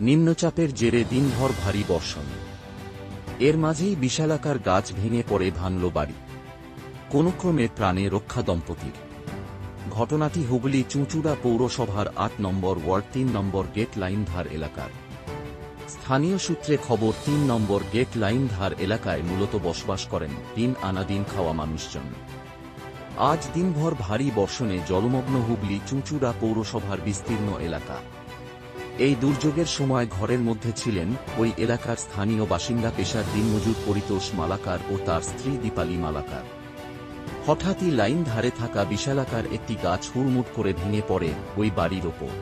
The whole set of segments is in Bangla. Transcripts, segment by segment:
নিম্নচাপের জেরে দিনভর ভারী বর্ষণ। এর মাঝেই বিশালাকার গাছ ভেঙে পড়ে ভাঙল বাড়ি। কোনো ক্রমে প্রাণে রক্ষা দম্পতির। ঘটনাটি হুগলি চুঁচুড়া পৌরসভার আট নম্বর ওয়ার্ড তিন নম্বর গেট লাইন ধার এলাকার। স্থানীয় সূত্রে খবর, তিন নম্বর গেট লাইন ধার এলাকায় মূলত বসবাস করেন দিন আনা দিন খাওয়া মানুষজন। আজ দিনভর ভারী বর্ষণে জলমগ্ন হুগলি চুঁচুড়া পৌরসভার বিস্তীর্ণ এলাকা। এই দুর্যোগের সময় ঘরের মধ্যে ছিলেন ওই এলাকার স্থানীয় বাসিন্দা পেশার দিনমজুর পরিতোষ মালাকার ও তার স্ত্রী দীপালি মালাকার। হঠাৎই লাইন ধারে থাকা বিশালাকার একটি গাছ হুড়মুট করে ভেঙে পড়ে ওই বাড়ির ওপর।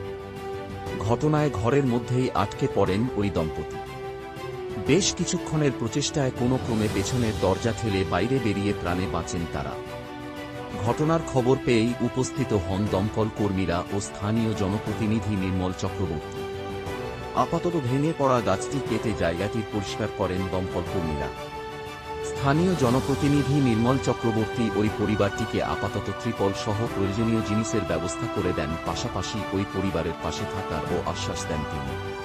ঘটনায় ঘরের মধ্যেই আটকে পড়েন ওই দম্পতি। বেশ কিছুক্ষণের প্রচেষ্টায় কোনো ক্রমে পেছনের দরজা ঠেলে বাইরে বেরিয়ে প্রাণে বাঁচেন তারা। ঘটনার খবর পেয়েই উপস্থিত হন দমকল কর্মীরা ও স্থানীয় জনপ্রতিনিধি নির্মল চক্রবর্তী। আপাতত ভেঙে পড়া গাছটি কেটে জায়গাটি পরিষ্কার করেন দমকল কর্মীরা। স্থানীয় জনপ্রতিনিধি নির্মল চক্রবর্তী ওই পরিবারটিকে আপাতত ত্রিপল সহ প্রয়োজনীয় জিনিসের ব্যবস্থা করে দেন, পাশাপাশি ওই পরিবারের পাশে থাকার ও আশ্বাস দেন তিনি।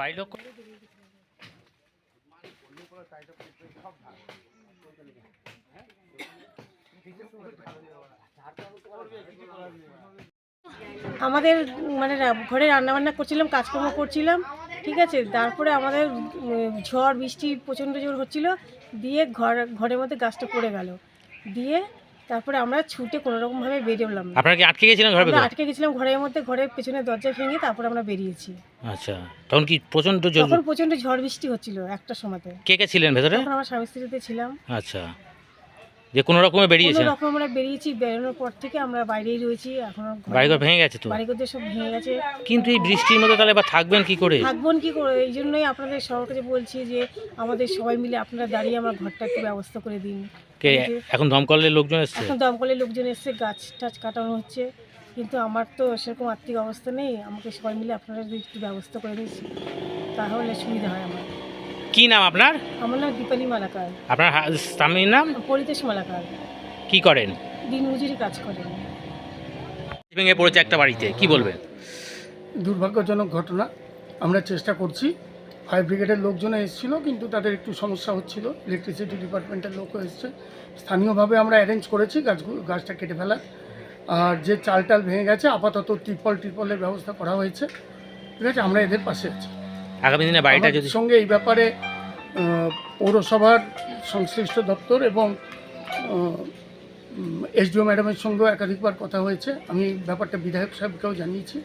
বাড়ির লোক আমাদের মানে ঘরে রান্নাবান্না করছিলাম, কাজকর্ম করছিলাম, ঠিক আছে? তারপরে আমাদের ঝড়, বৃষ্টি প্রচণ্ড জোর হচ্ছিল, দিয়ে ঘর ঘরের মধ্যে গাছটা পড়ে গেল। দিয়ে তারপরে আমরা ছুটে কোনো রকমভাবে বেরোলাম। আপনারা কি আটকে গেছিলেন ঘরের আমরা ভেতরে? আটকে গেছিলাম ঘরের মধ্যে ঘরের পেছনে দরজা ভেঙে তারপরে আমরা বেরিয়েছি। আচ্ছা তখন কি প্রচণ্ড জল তখন প্রচণ্ড ঝড় বৃষ্টি হচ্ছিল একটা সময়তে। কে কে ছিলেন ভেতরে? তখন আমার স্বামী স্ত্রীতে ছিলাম। আচ্ছা। যে কোনো রকমে কোনো বেরিয়েছেন রকম আমরা বেরিয়েছি বেরোনোর পর থেকে আমরা বাইরেই রয়েছি এখনও ঘরে- বাড়িঘর ভেঙে গেছে তো? বাড়িঘর সব ভেঙে গেছে। কিন্তু এই বৃষ্টির মধ্যে তাহলে বা থাকবেন কি করে? থাকবেন কি করে? এই জন্যই আপনাদের সবার কাছে বলছি যে আমাদের সবাই মিলে আপনারা দাঁড়িয়ে আমার ঘরটা একটু ব্যবস্থা করে দিন। কে এখন দমকলের লোকজন এসছে? এখন দমকলের লোকজন এসে গাছ টাছ কাটানো হচ্ছে। কিন্তু আমার তো সেরকম আর্থিক অবস্থা নেই আমাকে সবাই মিলে আপনারা যদি একটু ব্যবস্থা করে দিন তাহলে সুবিধা হয় আমার। কি নাম আপনার? আমার নাম দীপালি মালাকার। আপনার স্বামীর নাম? পরিতেশ মালাকার। কি করেন? দিন মজুরি কাজ করেন। ভেঙে পড়েছে একটা বাড়িতে কি বলবেন? দুর্ভাগ্যজনক ঘটনা। আমরা চেষ্টা করছি। ফায়ার ব্রিগেডের লোকজন এসেছিল কিন্তু তাদের একটু সমস্যা হচ্ছিল। ইলেকট্রিসিটি ডিপার্টমেন্টের লোকও এসছে। স্থানীয়ভাবে আমরা অ্যারেঞ্জ করেছি গাছগুলো গাছটা কেটে ফেলার। আর যে চাল টাল ভেঙে গেছে আপাতত ত্রিপল ত্রিপলের ব্যবস্থা করা হয়েছে। ঠিক আছে আমরা এদের পাশে আছি। আগামী দিনে বাড়িটা যদি সঙ্গে এই ব্যাপারে পৌরসভার সংশ্লিষ্ট দপ্তর এবং এসডিও ম্যাডামের সঙ্গেও একাধিকবার কথা হয়েছে। আমি ব্যাপারটা বিধায়ক সাহেবকেও জানিয়েছি।